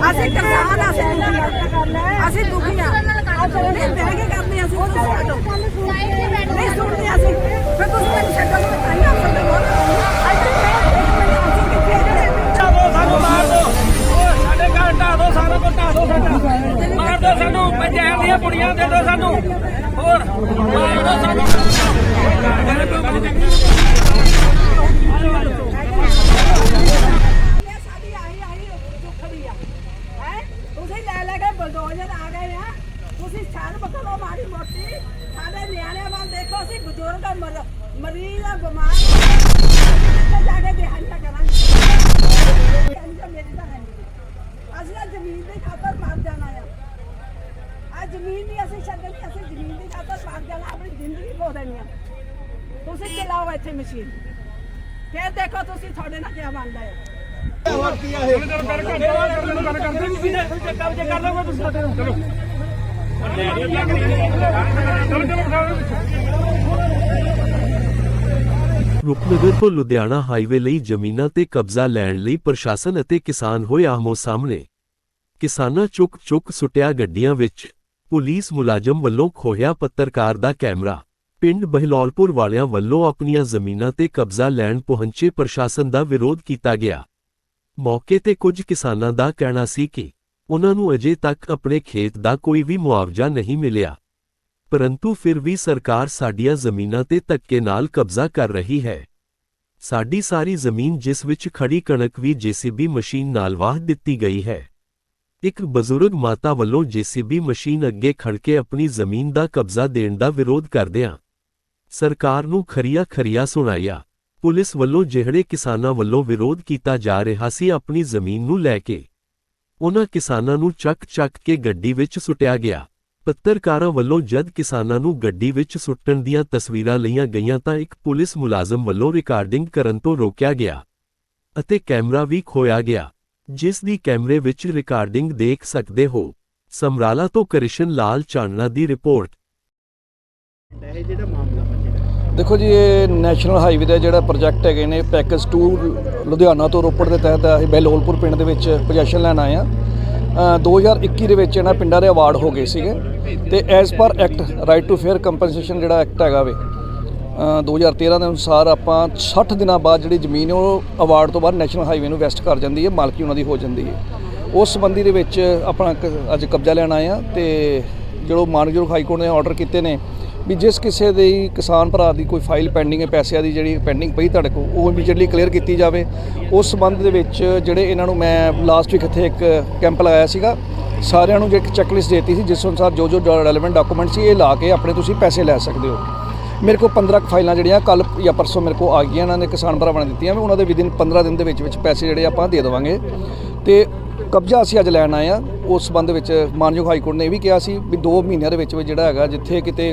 ਅਸੀਂ ਦੀ ਖਾਤਰ ਮਰ ਜਾਣਾ ਆ। ਆ ਜ਼ਮੀਨ ਨਹੀਂ ਅਸੀਂ ਛੱਡਣੀ ਅਸੀਂ ਜ਼ਮੀਨ ਦੀ ਖਾਤਰ ਮਰ ਜਾਣਾ, ਆਪਣੀ ਜ਼ਿੰਦਗੀ ਖੋ ਦੇਣੀ ਆ। ਤੁਸੀਂ ਚਲਾਓ ਇੱਥੇ ਮਸ਼ੀਨ। ਫਿਰ ਦੇਖੋ ਤੁਸੀਂ ਤੁਹਾਡੇ ਨਾਲ ਕੀ ਬਣਦਾ ਹੈ ਕਬਜ਼ੇ ਕਰ ਲਓਗੇ ਤੁਸੀਂ ਸਾਡੇ ਨੂੰ ਚਲੋ ਰੂਪਨਗਰ ਤੋਂ ਲੁਧਿਆਣਾ ਹਾਈਵੇ ਲਈ ਜ਼ਮੀਨਾਂ ਤੇ ਕਬਜ਼ਾ ਲੈਣ ਲਈ ਪ੍ਰਸ਼ਾਸਨ ਅਤੇ ਕਿਸਾਨ ਹੋਏ ਆਹਮੋ ਸਾਹਮਣੇ। ਕਿਸਾਨਾਂ ਚੁੱਕ ਚੁੱਕ ਸੁੱਟਿਆ ਗੱਡੀਆਂ ਵਿੱਚ, ਪੁਲਿਸ ਮੁਲਾਜ਼ਮ ਵੱਲੋਂ ਖੋਹਿਆ ਪੱਤਰਕਾਰ ਦਾ ਕੈਮਰਾ। ਪਿੰਡ ਬਹਿਲੌਲਪੁਰ ਵਾਲਿਆਂ ਵੱਲੋਂ ਆਪਣੀਆਂ ਜ਼ਮੀਨਾਂ ਤੇ ਕਬਜ਼ਾ ਲੈਣ ਪਹੁੰਚੇ ਪ੍ਰਸ਼ਾਸਨ ਦਾ ਵਿਰੋਧ ਕੀਤਾ ਗਿਆ। ਮੌਕੇ ਤੇ ਕੁਝ ਕਿਸਾਨਾਂ ਦਾ ਕਹਿਣਾ ਸੀ ਕਿ ਉਹਨਾਂ ਨੂੰ ਅਜੇ ਤੱਕ ਆਪਣੇ ਖੇਤ ਦਾ ਕੋਈ ਵੀ ਮੁਆਵਜ਼ਾ ਨਹੀਂ ਮਿਲਿਆ। ਪਰੰਤੂ ਫਿਰ ਵੀ ਸਰਕਾਰ ਸਾਡੀਆਂ ਜ਼ਮੀਨਾਂ ਤੇ ਧੱਕੇ ਨਾਲ ਕਬਜ਼ਾ ਕਰ ਰਹੀ ਹੈ। ਸਾਡੀ ਸਾਰੀ ਜ਼ਮੀਨ ਜਿਸ ਵਿੱਚ ਖੜੀ ਕਣਕ ਵੀ ਜੀਸੀਬੀ ਮਸ਼ੀਨ ਨਾਲ ਵਾਹ ਦਿੱਤੀ ਗਈ ਹੈ। ਇੱਕ ਬਜ਼ੁਰਗ ਮਾਤਾ ਵੱਲੋਂ ਜੀਸੀਬੀ ਮਸ਼ੀਨ ਅੱਗੇ ਖੜ ਕੇ ਆਪਣੀ ਜ਼ਮੀਨ ਦਾ ਕਬਜ਼ਾ ਦੇਣ ਦਾ ਵਿਰੋਧ ਕਰਦਿਆਂ ਸਰਕਾਰ ਨੂੰ ਖਰੀਆ ਖਰੀਆ ਸੁਣਾਇਆ। ਪੁਲਿਸ ਵੱਲੋਂ ਜਿਹੜੇ ਕਿਸਾਨਾਂ ਵੱਲੋਂ ਵਿਰੋਧ ਕੀਤਾ ਜਾ ਰਿਹਾ ਸੀ, ਆਪਣੀ ਜ਼ਮੀਨ ਨੂੰ ਲੈ ਕੇ ਉਹਨਾਂ ਕਿਸਾਨਾਂ ਨੂੰ ਚੱਕ-ਚੱਕ ਕੇ ਗੱਡੀ ਵਿੱਚ ਸੁੱਟਿਆ ਗਿਆ। ਪੱਤਰਕਾਰਾਂ ਵੱਲੋਂ ਜਦ ਕਿਸਾਨਾਂ ਨੂੰ ਗੱਡੀ ਵਿੱਚ ਸੁੱਟਣ ਦੀਆਂ ਤਸਵੀਰਾਂ ਲਈਆਂ ਗਈਆਂ ਤਾਂ ਇੱਕ ਪੁਲਿਸ ਮੁਲਾਜ਼ਮ ਵੱਲੋਂ ਰਿਕਾਰਡਿੰਗ ਕਰਨ ਤੋਂ ਰੋਕਿਆ ਗਿਆ ਅਤੇ ਕੈਮਰਾ ਵੀ ਖੋਇਆ ਗਿਆ। ਜਿਸ ਦੀ ਕੈਮਰੇ ਵਿੱਚ ਰਿਕਾਰਡਿੰਗ ਦੇਖ ਸਕਦੇ ਹੋ। ਸਮਰਾਲਾ ਤੋਂ ਕ੍ਰਿਸ਼ਨ ਲਾਲ ਚਾਨਣਾ ਦੀ ਰਿਪੋਰਟ। ਦੇਖੋ ਜੀ ਇਹ ਨੈਸ਼ਨਲ ਹਾਈਵੇ ਦਾ ਜਿਹੜਾ ਪ੍ਰੋਜੈਕਟ ਹੈਗੇ ਨੇ ਪੈਕੇਜ 2 ਲੁਧਿਆਣਾ ਤੋਂ ਰੋਪੜ ਦੇ ਤਹਿਤ ਅਸੀਂ ਬਹਿਲੋਲਪੁਰ ਪਿੰਡ ਦੇ ਵਿੱਚ ਪੋਜੀਸ਼ਨ ਲੈਣ ਆਏ ਆ 2021 ਦੇ ਵਿੱਚ ਇਹਨਾਂ ਪਿੰਡਾਂ ਦੇ ਅਵਾਰਡ ਹੋ ਗਏ ਸੀਗੇ। ਤੇ as per act right to fair compensation ਜਿਹੜਾ ਐਕਟ ਹੈਗਾ ਵੇ 2013 ਦੇ ਅਨੁਸਾਰ ਆਪਾਂ 60 ਦਿਨਾਂ ਬਾਅਦ ਜਿਹੜੀ ਜ਼ਮੀਨ ਉਹ ਅਵਾਰਡ ਤੋਂ ਬਾਅਦ ਨੈਸ਼ਨਲ ਹਾਈਵੇ ਨੂੰ ਵੈਸਟ ਕਰ ਜਾਂਦੀ ਹੈ, ਮਾਲਕੀ ਉਹਨਾਂ ਦੀ ਹੋ ਜਾਂਦੀ ਹੈ। ਉਸ ਸੰਬੰਧੀ ਦੇ ਵਿੱਚ ਆਪਣਾ ਕ- ਅੱਜ ਕਬਜ਼ਾ ਲੈਣ ਆਏ ਆ ਤੇ ਜਿਹੜੋ ਮਾਨਯੋਗ ਹਾਈ ਕੋਰਟ ਨੇ ਆਰਡਰ ਕੀਤੇ ਨੇ ਵੀ ਜਿਸ ਕਿਸੇ ਦੇ ਕਿਸਾਨ ਭਰਾ ਦੀ ਕੋਈ ਫਾਈਲ ਪੈਂਡਿੰਗ ਹੈ, ਪੈਸਿਆਂ ਦੀ ਜਿਹੜੀ ਪੈਂਡਿੰਗ ਪਈ ਤੁਹਾਡੇ ਕੋਲ, ਉਹ ਇਮੀਡੀਏਟਲੀ ਕਲੀਅਰ ਕੀਤੀ ਜਾਵੇ। ਉਸ ਸੰਬੰਧ ਦੇ ਵਿੱਚ ਜਿਹੜੇ ਇਹਨਾਂ ਨੂੰ ਮੈਂ ਲਾਸਟ ਵੀਕ ਇੱਥੇ ਇੱਕ ਕੈਂਪ ਲਗਾਇਆ ਸੀਗਾ, ਸਾਰਿਆਂ ਨੂੰ ਜੇ ਇੱਕ ਚੈੱਕਲਿਸਟ ਦਿੱਤੀ ਸੀ, ਜਿਸ ਅਨੁਸਾਰ ਜੋ ਜੋ ਰੈਲੇਵੈਂਟ ਡਾਕੂਮੈਂਟ ਸੀ, ਇਹ ਲਾ ਕੇ ਆਪਣੇ ਤੁਸੀਂ ਪੈਸੇ ਲੈ ਸਕਦੇ ਹੋ। ਮੇਰੇ ਕੋਲ 15 ਕੁ ਫਾਈਲਾਂ ਜਿਹੜੀਆਂ ਕੱਲ ਜਾਂ ਪਰਸੋਂ ਮੇਰੇ ਕੋਲ ਆ ਗਈਆਂ, ਇਹਨਾਂ ਨੇ ਕਿਸਾਨ ਭਰਾਵਾਂ ਨੇ ਦਿੱਤੀਆਂ ਮੈਂ ਉਹਨਾਂ ਦੇ ਵਿਦਿਨ 15 ਦਿਨ ਦੇ ਵਿੱਚ ਵਿੱਚ ਪੈਸੇ ਜਿਹੜੇ ਆਪਾਂ ਦੇ ਦੇਵਾਂਗੇ। ਤੇ ਕਬਜ਼ਾ ਅਸੀਂ ਅੱਜ ਲੈਣ ਆਏ ਆ ਉਸ ਸੰਬੰਧ ਵਿੱਚ ਮਾਨਯੋਗ ਹਾਈ ਕੋਰਟ ਨੇ ਇਹ ਵੀ ਕਿਹਾ ਸੀ ਵੀ 2 ਮਹੀਨਿਆਂ ਦੇ ਵਿੱਚ ਵਿੱਚ ਜਿਹੜਾ ਹੈਗਾ, ਜਿੱਥੇ ਕਿਤੇ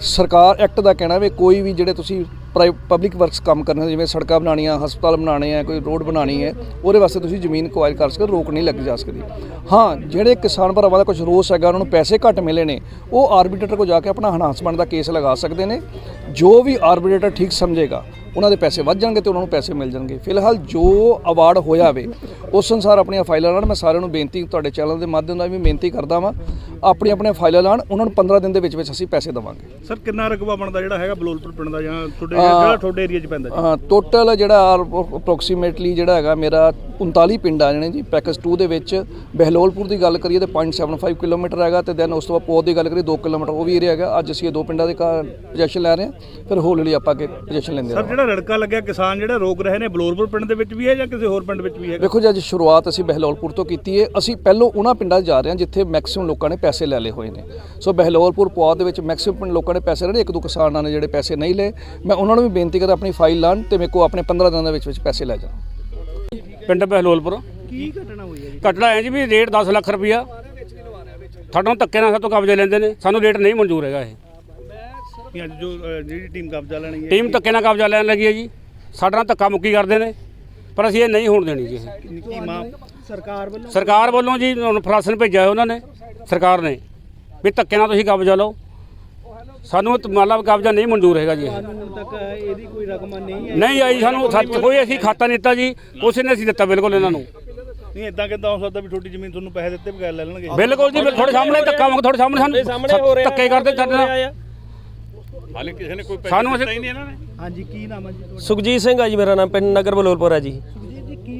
ਸਰਕਾਰ ਐਕਟ ਦਾ ਕਹਿਣਾ ਵੀ ਕੋਈ ਵੀ ਜਿਹੜੇ ਤੁਸੀਂ ਪਬਲਿਕ ਵਰਕਸ ਕੰਮ ਕਰਨੇ ਜਿਵੇਂ ਸੜਕਾਂ ਬਣਾਉਣੀਆਂ ਹਸਪਤਾਲ ਬਣਾਉਣੇ ਆ ਕੋਈ ਰੋਡ ਬਣਾਉਣੀ ਹੈ ਉਹਦੇ ਵਾਸਤੇ ਤੁਸੀਂ ਜ਼ਮੀਨ ਕੁਆਇਰ ਕਰ ਸਕਦੇ ਹੋ, ਰੋਕ ਨਹੀਂ ਲੱਗ ਜਾ ਸਕਦੀ। ਹਾਂ ਜਿਹੜੇ ਕਿਸਾਨ ਭਰਾਵਾਂ ਦਾ ਕੁਝ ਰੋਸ ਹੈਗਾ ਉਹਨਾਂ ਨੂੰ ਪੈਸੇ ਘੱਟ ਮਿਲੇ ਨੇ ਉਹ ਆਰਬੀਟਰੇਟਰ ਕੋ ਜਾ ਕੇ ਆਪਣਾ ਹਨਾਸਮੈਂਟ ਦਾ ਕੇਸ ਲਗਾ ਸਕਦੇ ਨੇ। ਜੋ ਵੀ ਆਰਬੀਟਰੇਟਰ ਠੀਕ ਸਮਝੇਗਾ ਉਹਨਾਂ ਦੇ ਪੈਸੇ ਵੱਧ ਜਾਣਗੇ ਤੇ ਉਹਨਾਂ ਨੂੰ ਪੈਸੇ ਮਿਲ ਜਾਣਗੇ। ਫਿਲਹਾਲ ਜੋ ਅਵਾਰਡ ਹੋਇਆ ਵੇ ਉਸ ਅਨੁਸਾਰ ਆਪਣੀਆਂ ਫਾਈਲਾਂ ਲਾਣ। ਮੈਂ ਸਾਰਿਆਂ ਨੂੰ ਬੇਨਤੀ ਤੁਹਾਡੇ ਚੈਨਲ ਦੇ ਮਾਧਿਅਮ ਨਾਲ ਵੀ ਬੇਨਤੀ ਕਰਦਾ ਵਾਂ ਆਪਣੀ ਆਪਣੀਆਂ ਫਾਈਲਾਂ ਲਾਣ ਉਹਨਾਂ ਨੂੰ 15 ਦਿਨ ਦੇ ਵਿੱਚ ਵਿੱਚ ਅਸੀਂ ਪੈਸੇ ਦੇਵਾਂਗੇ। ਸਰ ਕਿੰਨਾ ਰਕਬਾ ਬਣਦਾ ਜਿਹੜਾ ਹੈਗਾ ਬਲੋਲਪੁਰ ਪਿੰਡ ਦਾ ਜਾਂ ਤੁਹਾਡੇ ਜਿਹੜਾ ਤੁਹਾਡੇ ਏਰੀਆ 'ਚ ਪੈਂਦਾ ਜੀ? ਟੋਟਲ ਜਿਹੜਾ ਅਪਰੋਕਸੀਮੇਟਲੀ ਜਿਹੜਾ ਹੈਗਾ ਮੇਰਾ 39 ਪਿੰਡ ਆ ਜਾਣੇ ਜੀ। ਪੈਕੇਜ 2 ਦੇ ਵਿੱਚ ਬਹਿਲੋਲਪੁਰ ਦੀ ਗੱਲ ਕਰੀਏ ਤੇ 0.75 ਕਿਲੋਮੀਟਰ ਹੈਗਾ ਤੇ ਦੈਨ ਉਸ ਤੋਂ ਬਾਅਦ ਪੋਤ ਦੀ ਗੱਲ ਕਰੀਏ 2 ਕਿਲੋਮੀਟਰ ਉਹ ਵੀ ਏਰੀਆ ਹੈਗਾ। ਅੱਜ ਅਸੀਂ ਇਹ ਦੋ ਪਿੰਡਾਂ ਦੇ ਪੋਜੀਸ਼ਨ ਲੈ ਰਹੇ ਹਾਂ ਫਿਰ ਹੌਲੀ ਹੌਲੀ ਆਪਾਂ ਅੱਗੇ ਪੋਜੀਸ਼ਨ ਲੈਂਦੇ ਸਰ ਰਹਾਂਗੇ। ਜਿਹੜਾ ਰੜਕਾ ਲੱਗਿਆ ਕਿਸਾਨ ਜਿਹੜੇ ਰੋਕ ਰਹੇ ਨੇ ਬਲੋਲਪੁਰ ਪਿੰਡ ਦੇ ਵਿੱਚ ਵੀ ਹੈ ਜਾਂ ਕਿਸੇ ਹੋਰ ਪਿੰਡ ਵਿੱਚ ਵੀ ਹੈਗਾ ਦੇਖੋ ਜੀ ਅੱਜ ਸ਼ੁਰੂਆਤ ਅਸੀਂ ਬਹਿਲੋਲਪੁਰ ਤੋਂ ਕੀਤੀ ਹੈ। ਅਸੀਂ ਪਹਿਲੋਂ ਉਹਨਾਂ ਪਿੰਡਾਂ 'ਚ ਜਾ ਰਹੇ ਹਾਂ ਜਿੱਥੇ ਮੈਕਸਿਮਮ ਲੋਕਾਂ ਨੇ ਪੈਸੇ ਲੈ ਲਏ ਹੋਏ ਨੇ। ਸੋ ਬਹਿਲੋਲਪੁਰ ਪੁਆਧ ਦੇ ਵਿੱਚ ਮੈਕਸਿਮਮ ਲੋਕਾਂ ਨੇ ਪੈਸੇ ਲੈਣੇ ਇੱਕ ਦੋ ਕਿਸਾਨਾਂ ਨੇ ਜਿਹੜੇ ਪੈਸੇ ਨਹੀਂ ਲਏ। ਮੈਂ ਉਹਨਾਂ ਨੂੰ ਵੀ ਬੇਨਤੀ ਕਰਦਾ ਆਪਣੀ ਫਾਈਲ ਲਾਣ ਤੇ ਮੇਰੇ ਕੋ ਆਪਣੇ 15 ਦਿਨਾਂ ਦੇ ਵਿੱਚ ਵਿੱਚ ਪੈਸੇ ਲੈ ਜਾਣ। ਪਿੰਡ ਬਹਿਲੋਲਪੁਰ। ਕੀ ਘਟਨਾ ਹੋਈ ਹੈ ਜੀ? ਘਟਨਾ ਹੈ ਜੀ ਵੀ ਰੇਟ 10 ਲੱਖ ਰੁਪਇਆ। ਸਾਡੋਂ ਧੱਕੇ ਨਾਲ ਸਾਤੋਂ ਕਬਜ਼ੇ ਲੈਂਦੇ ਨੇ। ਸਾਨੂੰ ਰੇਟ ਨਹੀਂ ਮਨਜ਼ੂਰ ਹੈਗਾ ਇਹ। ਕਿ ਅੱਜ ਜੋ ਅ, ਜਿਹੜੀ ਟੀਮ ਕਬਜ਼ਾ ਲੈਣੀ ਹੈ ਟੀਮ ਧੱਕੇ ਨਾਲ ਕਬਜ਼ਾ ਲੈਣ ਲੱਗੀ ਹੈ ਜੀ। ਸਾਡੇ ਨਾਲ ਧੱਕਾ ਮੁੱਕੀ ਕਰਦੇ ਨੇ ਪਰ ਅਸੀਂ ਇਹ ਨਹੀਂ ਹੋਣ ਦੇਣੀ ਜੀ ਇਹ। ਸਰਕਾਰ ਵੱਲੋਂ ਸਰਕਾਰ ਵੱਲੋਂ ਜੀ ਹੁਣ ਫਰਾਸਨ ਭੇਜਿਆ ਉਹਨਾਂ ਨੇ ਸਰਕਾਰ ਨੇ ਵੀ ਧੱਕੇ ਨਾਲ ਤੁਸੀਂ ਕਬਜ਼ਾ ਲਓ। ਸਾਨੂੰ ਇਹ ਮੰਨ ਲਾ ਕਬਜ਼ਾ ਨਹੀਂ ਮਨਜ਼ੂਰ ਹੈਗਾ ਜੀ ਇਹ। ਹੁਣ ਤੱਕ ਇਹਦੀ ਕੋਈ ਰਕਮ ਨਹੀਂ ਨਹੀਂ ਆਈ ਸਾਨੂੰ ਸੱਚ ਕੋਈ ਅਸੀਂ ਖਾਤਾ ਨਹੀਂ ਦਿੱਤਾ ਜੀ ਕੁਛ ਨੇ ਅਸੀਂ ਦਿੱਤਾ ਬਿਲਕੁਲ ਇਹਨਾਂ ਨੂੰ। ਨਹੀਂ ਇਦਾਂ ਕਿਦਾਂ ਹੋ ਸਕਦਾ ਵੀ ਛੋਟੀ ਜ਼ਮੀਨ ਤੁਹਾਨੂੰ ਪੈਸੇ ਦਿੱਤੇ ਬਗੈਰ ਲੈ ਲੈਣਗੇ? ਬਿਲਕੁਲ ਜੀ ਤੁਹਾਡੇ ਸਾਹਮਣੇ ਧੱਕਾ ਵਾਂਗ ਤੁਹਾਡੇ ਸਾਹਮਣੇ ਸਾਨੂੰ ਧੱਕੇ ਕਰਦੇ ਸਾਡੇ ਨਾਲ। ਹਾਲੇ ਕਿਸੇ ਨੇ ਕੋਈ ਸਾਨੂੰ ਅਸੀਂ ਨਹੀਂ ਇਹਨਾਂ ਨੇ? ਹਾਂਜੀ ਕੀ ਨਾਮ ਹੈ ਜੀ ਤੁਹਾਡਾ? ਸੁਖਜੀਤ ਸਿੰਘ ਆ ਜੀ ਮੇਰਾ ਨਾਮ ਪਿੰਡ ਨਗਰ ਬਲੋਲਪੁਰ ਹੈ ਜੀ। ਜੀ ਜੀ ਕੀ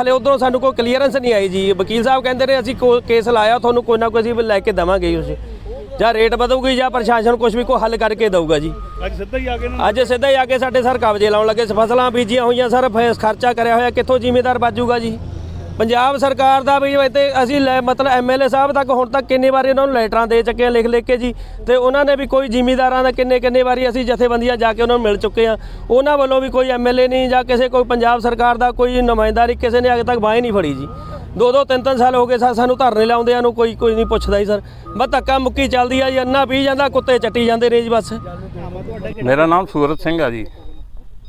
ਹਲੇ ਉਧਰੋਂ ਸਾਨੂੰ ਕੋਈ ਕਲੀਅਰੈਂਸ ਨਹੀਂ ਆਈ ਜੀ। ਵਕੀਲ ਸਾਹਿਬ ਕਹਿੰਦੇ ਨੇ ਅਸੀਂ ਕੋ- ਕੇਸ ਲਾਇਆ ਤੁਹਾਨੂੰ ਕੋਈ ਨਾ ਕੋਈ ਅਸੀਂ ਲੈ ਕੇ ਦੇਵਾਂਗੇ ਉਸ ਜਾਂ ਰੇਟ ਵਧੂਗੀ ਜਾਂ ਪ੍ਰਸ਼ਾਸਨ ਕੁਝ ਵੀ ਕੋਈ ਹੱਲ ਕਰਕੇ ਦਊਗਾ ਜੀ। ਅੱਜ ਸਿੱਧਾ ਹੀ ਆ ਕੇ ਅੱਜ ਸਿੱਧਾ ਹੀ ਆ ਕੇ ਸਾਡੇ ਸਰ ਕਬਜ਼ੇ ਲਾਉਣ ਲੱਗੇ ਫਸਲਾਂ ਬੀਜੀਆਂ ਹੋਈਆਂ ਸਰ ਖਰਚਾ ਕਰਿਆ ਹੋਇਆ ਕਿੱਥੋਂ ਜ਼ਿਮੀਦਾਰ ਬਾਜੂਗਾ ਜੀ? ਪੰਜਾਬ ਸਰਕਾਰ ਦਾ ਵੀ ਇੱਥੇ ਅਸੀਂ ਲੈ- ਮਤਲਬ ਐਮਐਲਏ ਸਾਹਿਬ ਤੱਕ ਹੁਣ ਤੱਕ ਕਿੰਨੇ ਵਾਰੀ ਉਹਨਾਂ ਨੂੰ ਲੈਟਰਾਂ ਦੇ ਚੱਕੇ ਆ ਲਿਖ ਲਿਖ ਕੇ ਜੀ, ਤੇ ਉਹਨਾਂ ਨੇ ਵੀ ਕੋਈ ਜ਼ਿਮੀਦਾਰਾਂ ਦਾ ਕਿੰਨੇ ਕਿੰਨੇ ਵਾਰੀ ਅਸੀਂ ਜਥੇਬੰਦੀਆਂ ਜਾ ਕੇ ਉਹਨਾਂ ਨੂੰ ਮਿਲ ਚੁੱਕੇ ਆ ਉਹਨਾਂ ਵੱਲੋਂ ਵੀ ਕੋਈ ਐਮਐਲਏ ਨਹੀਂ ਜਾਂ ਕਿਸੇ ਕੋਈ ਪੰਜਾਬ ਸਰਕਾਰ ਦਾ ਕੋਈ ਨੁਮਾਇੰਦਾਰੀ ਕਿਸੇ ਨੇ ਅਜੇ ਤੱਕ ਬਾਹ ਨਹੀਂ ਫੜੀ ਜੀ। ਦੋ ਦੋ, ਤਿੰਨ ਤਿੰਨ ਸਾਲ ਹੋ ਗਏ ਸਾ- ਸਾਨੂੰ ਧਰਨੇ ਲਾਉਂਦਿਆਂ ਨੂੰ ਕੋਈ ਕੋਈ ਨਹੀਂ ਪੁੱਛਦਾ ਜੀ ਸਰ। ਬਸ ਧੱਕਾ ਮੁੱਕੀ ਚੱਲਦੀ ਆ ਜੀ ਅੰਨਾ ਪੀ ਜਾਂਦਾ, ਕੁੱਤੇ ਚੱਟੀ ਜਾਂਦੇ ਨੇ ਜੀ ਬਸ। ਮੇਰਾ ਨਾਮ ਸੂਰਤ ਸਿੰਘ ਆ ਜੀ।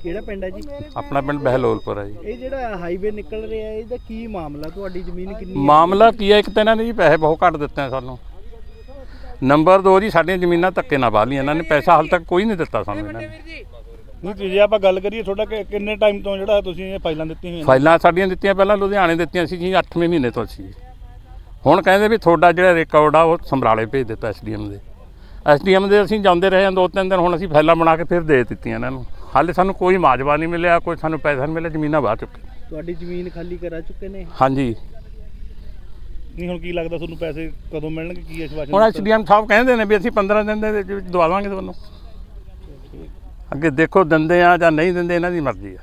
ਕਿਹੜਾ ਪਿੰਡ ਹੈ ਜੀ? ਆਪਣਾ ਪਿੰਡ ਬਹਿਲੋਲਪੁਰ ਹੈ ਜੀ। ਇਹ ਜਿਹੜਾ ਹਾਈਵੇ ਨਿਕਲ ਰਿਹਾ ਹੈ, ਇਹਦਾ ਕੀ ਮਾਮਲਾ? ਤੁਹਾਡੀ ਜ਼ਮੀਨ ਕਿੰਨੀ ਹੈ? ਮਾਮਲਾ ਕੀ ਹੈ? ਇੱਕ ਤਾਂ ਇਹਨਾਂ ਨੇ ਜੀ ਪੈਸੇ ਬਹੁਤ ਘੱਟ ਦਿੱਤੇ ਆ ਸਾਨੂੰ। ਨੰਬਰ 2 ਜੀ ਸਾਡੀਆਂ ਜ਼ਮੀਨਾਂ ਧੱਕੇ ਨਾਲ ਵਾਹ ਲਈਆਂ। ਇਹਨਾਂ ਨੇ ਪੈਸਾ ਹਾਲ ਤੱਕ ਕੋਈ ਨਹੀਂ ਦਿੱਤਾ ਸਾਨੂੰ ਇਹਨਾਂ ਨੇ। ਨਹੀਂ ਤੇ ਜੇ ਆਪਾਂ ਗੱਲ ਕਰੀਏ ਤੁਹਾਡਾ ਕਿ- ਕਿੰਨੇ ਟਾਈਮ ਤੋਂ ਜਿਹੜਾ ਤੁਸੀਂ ਇਹ ਫਾਈਲਾਂ ਦਿੱਤੀਆਂ ਹੋਈਆਂ ਨੇ? ਫਾਈਲਾਂ ਸਾਡੀਆਂ ਦਿੱਤੀਆਂ ਪਹਿਲਾਂ ਲੁਧਿਆਣੇ ਦਿੱਤੀਆਂ ਸੀ ਜੀ 8ਵੇਂ ਮਹੀਨੇ ਤੋਂ ਸੀ ਹੁਣ ਕਹਿੰਦੇ ਵੀ ਤੁਹਾਡਾ ਜਿਹੜਾ ਰਿਕਾਰਡ ਆ ਉਹ ਸਮਰਾਲੇ ਭੇਜ ਦਿੱਤਾ ਐਸਡੀਐਮ ਦੇ। ਐਸਡੀਐਮ ਦੇ ਅਸੀਂ ਜਾਂਦੇ ਰਹੇ ਹਾਂ ਦੋ ਤਿੰਨ ਦਿਨ ਹੁਣ ਅਸੀਂ ਫਾਈਲਾਂ ਬਣਾ ਕੇ ਫਿਰ ਦੇ ਦਿੱਤੀਆਂ ਇਹਨਾਂ ਨੂੰ। ਹਾਲੇ ਸਾਨੂੰ ਕੋਈ ਮਾਜਵਾ ਨਹੀਂ ਮਿਲਿਆ ਕੋਈ ਸਾਨੂੰ ਪੈਸਾ ਨਹੀਂ ਮਿਲਿਆ ਜ਼ਮੀਨਾਂ ਵਾਹ ਚੁੱਕੇ ਤੁਹਾਡੀ ਜ਼ਮੀਨ ਖਾਲੀ ਕਰਾ ਚੁੱਕੇ ਨੇ? ਹਾਂਜੀ। ਨਹੀਂ ਹੁਣ ਕੀ ਲੱਗਦਾ ਤੁਹਾਨੂੰ ਪੈਸੇ ਕਦੋਂ ਮਿਲਣਗੇ? ਕੀ ਅਸ਼ਵਾਸਨ ਹੁਣ ਐਸਡੀਐਮ ਸਾਹਿਬ ਕਹਿੰਦੇ ਨੇ ਵੀ ਅਸੀਂ 15 ਦਿਨ ਦੇ ਵਿੱਚ ਦਵਾ ਦਾਂਗੇ ਤੁਹਾਨੂੰ। ਅੱਗੇ ਦੇਖੋ ਦਿੰਦੇ ਆ ਜਾਂ ਨਹੀਂ ਦਿੰਦੇ ਇਹਨਾਂ ਦੀ ਮਰਜ਼ੀ ਆ।